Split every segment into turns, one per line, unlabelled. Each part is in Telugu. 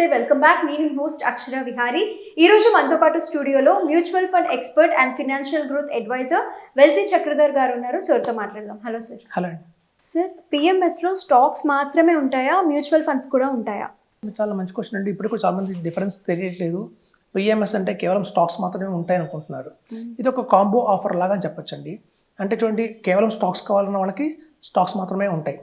నమస్తే వెల్కమ్ బ్యాక్. నేను హోస్ట్ అక్షర విహారీ. ఈ రోజు మనతో పాటు studio mutual fund expert and financial growth advisor wealthy Chakradhar garu ఉన్నారు. సార్తో మాట్లాడదాం. Hello sir.
హలో
సార్ పిఎంఎస్లో స్టాక్స్ మాత్రమే ఉంటాయా? మ్యూచువల్ ఫండ్స్ కూడా ఉంటాయా?
చాలా మంచి క్వశ్చన్ అండి. ఇప్పుడు కూడా చాలా మంది డిఫరెన్స్ తెలియట్లేదు. పిఎంఎస్ అంటే కేవలం స్టాక్స్ మాత్రమే ఉంటాయి అనుకుంటున్నారు. ఇది ఒక కాంబో ఆఫర్ లాగా చెప్పొచ్చండి. అంటే చూడండి కేవలం స్టాక్స్ కావాలన్న వాళ్ళకి స్టాక్స్ మాత్రమే ఉంటాయి.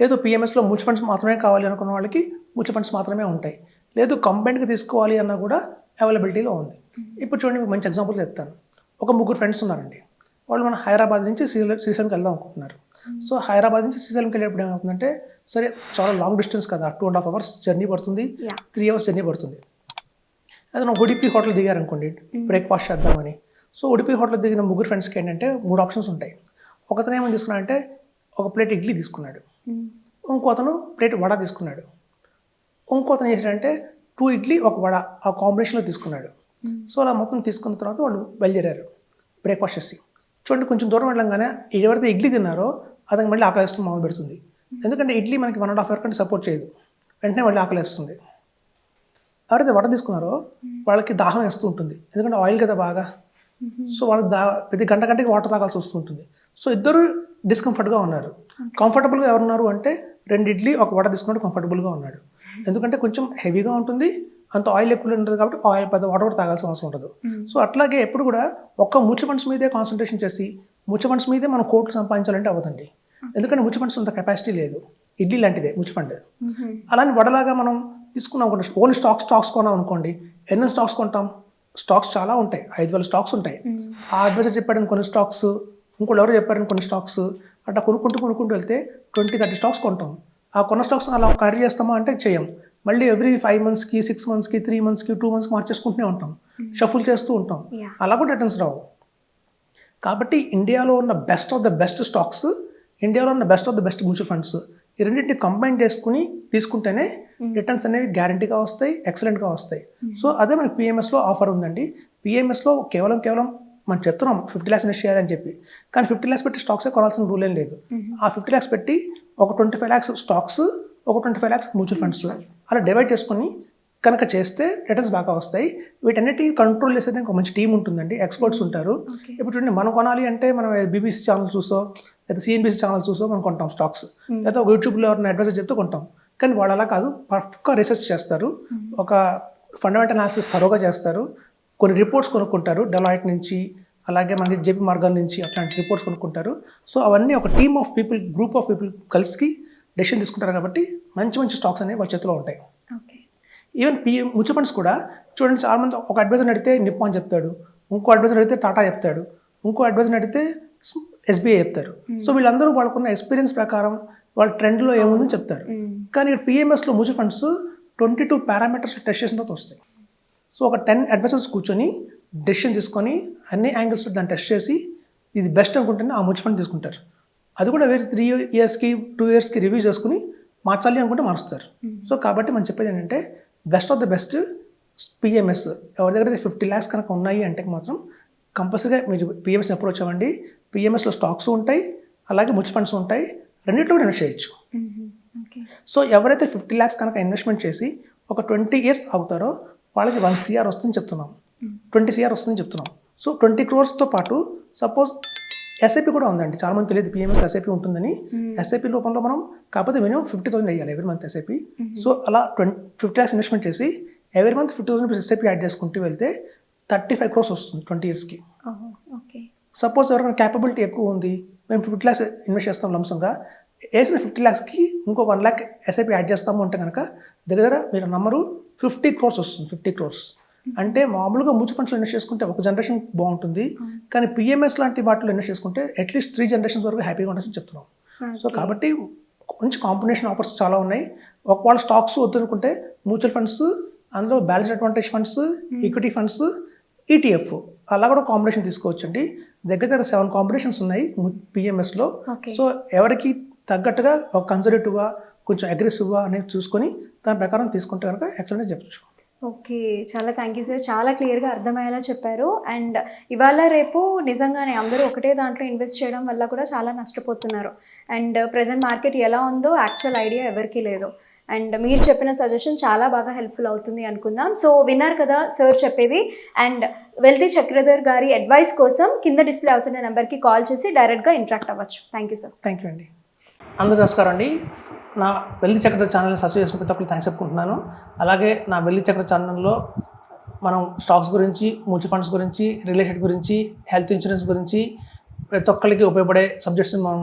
లేదు పిఎంఎస్లో మ్యూచువల్ ఫండ్స్ మాత్రమే కావాలి అనుకున్న వాళ్ళకి మ్యూచువల్ ఫండ్స్ మాత్రమే ఉంటాయి. లేదు కంబైన్డ్గా తీసుకోవాలి అన్నా కూడా అవైలబిలిటీలో ఉంది. ఇప్పుడు చూడండి మీకు మంచి ఎగ్జాంపుల్ చెప్తాను. ఒక ముగ్గురు ఫ్రెండ్స్ ఉన్నారండి. వాళ్ళు మన హైదరాబాద్ నుంచి శ్రీశైలం శ్రీశైలంకి వెళ్దాం అనుకుంటున్నారు. సో హైదరాబాద్ నుంచి శ్రీశైలంకి వెళ్ళేప్పుడు ఏమవుతుందంటే సరే చాలా లాంగ్ డిస్టెన్స్ కదా two and half hours journey పడుతుంది. త్రీ అవర్స్ జర్నీ పడుతుంది. అదే నా ఉడిపి హోటల్ దిగారనుకోండి బ్రేక్ఫాస్ట్ చేద్దామని. సో ఉడిపి హోటల్ దిగిన ముగ్గురు ఫ్రెండ్స్కి ఏంటంటే మూడు ఆప్షన్స్ ఉంటాయి. ఒకతను ఏమని తీసుకున్నాడంటే ఒక ప్లేట్ ఇడ్లీ తీసుకున్నాడు. ఇంకోతను ప్లేట్ వడ తీసుకున్నాడు. ఇంకోతను చేశాడంటే టూ ఇడ్లీ ఒక వడ ఆ కాంబినేషన్లో తీసుకున్నాడు. సో అలా మొత్తం తీసుకున్న తర్వాత వాళ్ళు బయలుదేరారు. బ్రేక్ఫాస్ట్ చేసి. చూడండి కొంచెం దూరం వెళ్ళంగానే ఎవరైతే ఇడ్లీ తిన్నారో అతనికి మళ్ళీ ఆకలిస్తుంది మొదలు పెడుతుంది. ఎందుకంటే ఇడ్లీ మనకి వన్ అండ్ హాఫ్ అవర్ కంటే సపోర్ట్ చేయదు. వెంటనే మళ్ళీ ఆకలిస్తుంది. ఎవరైతే వడ తీసుకున్నారో వాళ్ళకి దాహం వేస్తూ ఉంటుంది. ఎందుకంటే ఆయిల్ కదా బాగా. సో వాళ్ళకి దా ప్రతి గంట గంటకి వాటర్ తాగాల్సి వస్తుంటుంది. సో ఇద్దరు డిస్కంఫర్ట్గా ఉన్నారు. కంఫర్టబుల్గా ఎవరున్నారు అంటే రెండు ఇడ్లీ ఒక వడ తీసుకున్నాడు కంఫర్టబుల్గా ఉన్నాడు. ఎందుకంటే కొంచెం హెవీగా ఉంటుంది అంత ఆయిల్ ఎక్కువ ఉంటుంది కాబట్టి ఆయిల్ పెద్ద వాటర్ కూడా తాగాల్సిన అవసరం ఉండదు. సో అట్లాగే ఎప్పుడు కూడా ఒక్క మ్యూచువల్ ఫండ్స్ మీదే కాన్సన్ట్రేషన్ చేసి మ్యూచువల్ ఫండ్స్ మీదే మనం కోట్లు సంపాదించాలంటే అవ్వదండి. ఎందుకంటే మ్యూచువల్ ఫండ్స్ అంత కెపాసిటీ లేదు. ఇడ్లీ లాంటిదే మ్యూచువల్ ఫండ్ అలానే వడలాగా మనం తీసుకున్నాం అనుకోండి ఓన్లీ స్టాక్స్ స్టాక్స్ కొన్నాం అనుకోండి ఎన్నో స్టాక్స్ కొంటాం? స్టాక్స్ చాలా ఉంటాయి. ఐదు వేల స్టాక్స్ ఉంటాయి. ఆ అడ్వైజర్ చెప్పాడని కొన్ని స్టాక్స్ ఇంకోటి ఎవరు చెప్పారని కొన్ని స్టాక్స్ అట్లా కొనుక్కుంటూ కొనుక్కుంటూ వెళ్తే ట్వంటీ థర్టీ స్టాక్స్ కొంటాం. ఆ కొన్న స్టాక్స్ అలా క్యారీ చేస్తామా అంటే చేయం. మళ్ళీ ఎవ్రీ ఫైవ్ మంత్స్కి సిక్స్ మంత్స్కి త్రీ మంత్స్కి టూ మంత్స్కి మార్చేసుకుంటూనే ఉంటాం. షఫుల్ చేస్తూ ఉంటాం. అలా కూడా రిటర్న్స్ రావు. కాబట్టి ఇండియాలో ఉన్న best of the best stocks ఇండియాలో ఉన్న best of the best mutual funds ఈ రెండింటిని కంబైన్ చేసుకుని తీసుకుంటేనే రిటర్న్స్ అనేవి గ్యారంటీగా వస్తాయి ఎక్సలెంట్గా వస్తాయి. సో అదే మనకి పిఎంఎస్లో ఆఫర్ ఉందండి. పిఎంఎస్లో కేవలం కేవలం మనం చెప్తున్నాం ఫిఫ్టీ ల్యాక్స్ ఇన్వెస్ట్ చేయాలని చెప్పి. కానీ ఫిఫ్టీ ల్యాక్స్ పెట్టి స్టాక్సే కొనాల్సిన రూల్ ఏం లేదు. ఆ ఫిఫ్టీ ల్యాక్స్ పెట్టి ఒక ట్వంటీ ఫైవ్ ల్యాక్స్ స్టాక్స్ ఒక twenty five lakhs mutual funds అలా డివైడ్ చేసుకొని కనుక చేస్తే రిటర్న్స్ బాగా వస్తాయి. వీటన్నిటి కంట్రోల్ చేసేది ఒక మంచి టీం ఉంటుందండి. ఎక్స్పర్ట్స్ ఉంటారు. ఇప్పుడు చూడండి మనం కొనాలి అంటే మనం బీబీసీ ఛానల్ చూసో లేదా సిఎన్బీసీ ఛానల్ చూసో మనం కొంటాం స్టాక్స్ లేదా ఒక యూట్యూబ్లో ఎవరైనా అడ్వైజర్ చెప్తే కొంటాం. కానీ వాళ్ళు అలా కాదు పక్కా రీసెర్చ్ చేస్తారు. ఒక ఫండమెంటల్ అనాలిసిస్ తరోగా చేస్తారు. కొన్ని రిపోర్ట్స్ కొనుక్కుంటారు డెలాయిట్ నుంచి అలాగే మనకి జేపీ మార్గన్ నుంచి అట్లాంటి రిపోర్ట్స్ కొనుక్కుంటారు. సో అవన్నీ ఒక team of people group of people కలిసి డెసిషన్ తీసుకుంటారు కాబట్టి మంచి మంచి స్టాక్స్ అనేవి వాళ్ళ చేతిలో ఉంటాయి.
Okay
even P mutual funds కూడా చూడండి చాలా మంది ఒక అడ్వైజర్ అడిగితే నిప్పాన్ చెప్తాడు. ఇంకో అడ్వైజర్ అడిగితే టాటా చెప్తాడు. ఇంకో అడ్వైజర్ అడిగితే ఎస్బీఐ చెప్తారు. సో వీళ్ళందరూ వాళ్ళకున్న ఎక్స్పీరియన్స్ ప్రకారం వాళ్ళ ట్రెండ్లో ఏముందని చెప్తారు. కానీ పిఎంఎస్లో mutual funds twenty two parameters test చేసిన తర్వాత వస్తాయి. సో ఒక టెన్ అడ్వైజర్స్ కూర్చొని డెసిషన్ తీసుకొని అన్ని యాంగిల్స్ దాన్ని టెస్ట్ చేసి ఇది బెస్ట్ అనుకుంటేనే ఆ మ్యూచువల్ ఫండ్ తీసుకుంటారు. అది కూడా వేరే త్రీ ఇయర్స్కి టూ ఇయర్స్కి రివ్యూ చేసుకుని మార్చాలి అనుకుంటే మారుస్తారు. సో కాబట్టి మనం చెప్పేది ఏంటంటే best of the best PMS. ఎవరి దగ్గర ఫిఫ్టీ ల్యాక్స్ కనుక ఉన్నాయి అంటే మాత్రం కంపల్సరీగా మీరు పిఎంఎస్ అప్రోచ్ అవ్వండి. పిఎంఎస్లో స్టాక్స్ ఉంటాయి అలాగే మ్యూచువల్ ఫండ్స్ ఉంటాయి. రెండింటిలో కూడా ఇన్వెస్ట్ చేయొచ్చు
ఓకే
సో ఎవరైతే ఫిఫ్టీ ల్యాక్స్ కనుక ఇన్వెస్ట్మెంట్ చేసి ఒక ట్వంటీ ఇయర్స్ ఆగుతారో వాళ్ళకి వన్ సిఆర్ వస్తుందని చెప్తున్నాం. ట్వంటీ సిఆర్ వస్తుందని చెప్తున్నాం. సో ట్వంటీ క్రోర్స్తో పాటు సపోజ్ ఎస్ఐపి కూడా ఉందండి. చాలా మంది తెలియదు పిఎంఎస్ ఎస్ఐపి ఉంటుందని. ఎస్ఐపి రూపంలో మనం కాకపోతే మినిమం ఫిఫ్టీ థౌసండ్ వేయాలి ఎవరి మంత్ ఎస్ఐపి సో అలా ట్వంటీ ఫిఫ్టీ ల్యాక్స్ ఇన్వెస్ట్మెంట్ చేసి ఎవరి month fifty thousand SIP add చేసుకుంటూ వెళ్తే థర్టీ ఫైవ్ క్రోర్స్ వస్తుంది ట్వంటీ ఇయర్స్కి. సపోజ్ ఎవరైనా క్యాపబిలిటీ ఎక్కువ ఉంది మేము ఫిఫ్టీ ల్యాక్స్ ఇన్వెస్ట్ చేస్తాం లంసంగా వేసిన ఫిఫ్టీ ల్యాక్స్కి ఇంకో వన్ ల్యాక్ ఎస్ఐపి యాడ్ చేస్తాము అంటే కనుక దగ్గర మీరు నంబరు ఫిఫ్టీ క్రోర్స్ వస్తుంది ఫిఫ్టీ క్రోర్స్ అంటే మామూలుగా మ్యూచువల్ ఫండ్స్లో ఇన్వెస్ట్ చేసుకుంటే ఒక జనరేషన్ బాగుంటుంది కానీ పిఎంఎస్ లాంటి వాటిలో ఇన్వెస్ట్ చేసుకుంటే అట్లీస్ట్ త్రీ జనరేషన్స్ వరకు హ్యాపీగా ఉండొచ్చని చెప్తున్నాం. సో కాబట్టి మంచి కాంబినేషన్ ఆఫర్స్ చాలా ఉన్నాయి. ఒకవేళ స్టాక్స్ వద్దనుకుంటే మ్యూచువల్ ఫండ్స్ అందులో balance advantage funds equity funds ETF అలా కూడా కాంబినేషన్ తీసుకోవచ్చండి. దగ్గర దగ్గర సెవెన్ కాంబినేషన్స్ ఉన్నాయి పిఎంఎస్లో సో ఎవరికి తగ్గట్టుగా ఒక కన్జర్వేటివ్గా కొంచెం అగ్రెసివ్గా అనేది చూసుకొని దాని ప్రకారం తీసుకుంటే కనుక ఎక్సలెంట్ చెప్పచ్చు.
ఓకే. చాలా థ్యాంక్ యూ సార్ చాలా క్లియర్గా అర్థమయ్యేలా చెప్పారు. అండ్ ఇవాళ రేపు నిజంగానే అందరూ ఒకటే దాంట్లో ఇన్వెస్ట్ చేయడం వల్ల కూడా చాలా నష్టపోతున్నారు. అండ్ ప్రజెంట్ మార్కెట్ ఎలా ఉందో యాక్చువల్ ఐడియా ఎవరికీ లేదు. అండ్ మీరు చెప్పిన సజెషన్ చాలా బాగా హెల్ప్ఫుల్ అవుతుంది అనుకుందాం. సో విన్నారు కదా సార్ చెప్పేది. అండ్ వెల్తీ చక్రధర్ గారి అడ్వైస్ కోసం కింద డిస్ప్లే అవుతున్న నెంబర్కి కాల్ చేసి డైరెక్ట్గా ఇంటరాక్ట్ అవ్వచ్చు. Thank you sir
thank you అండి. అందరూ నమస్కారం అండి. నా వెల్లి చక్ర ఛానల్ని సబ్స్క్రైబ్ చేసిన ప్రతి ఒక్కరు థ్యాంక్స్ చెప్పుకుంటున్నాను. అలాగే నా వెల్లి చక్ర ఛానల్లో మనం స్టాక్స్ గురించి మ్యూచువల్ ఫండ్స్ గురించి రిలేటెడ్ గురించి హెల్త్ ఇన్సూరెన్స్ గురించి ప్రతి ఒక్కరికి ఉపయోగపడే సబ్జెక్ట్స్ని మనం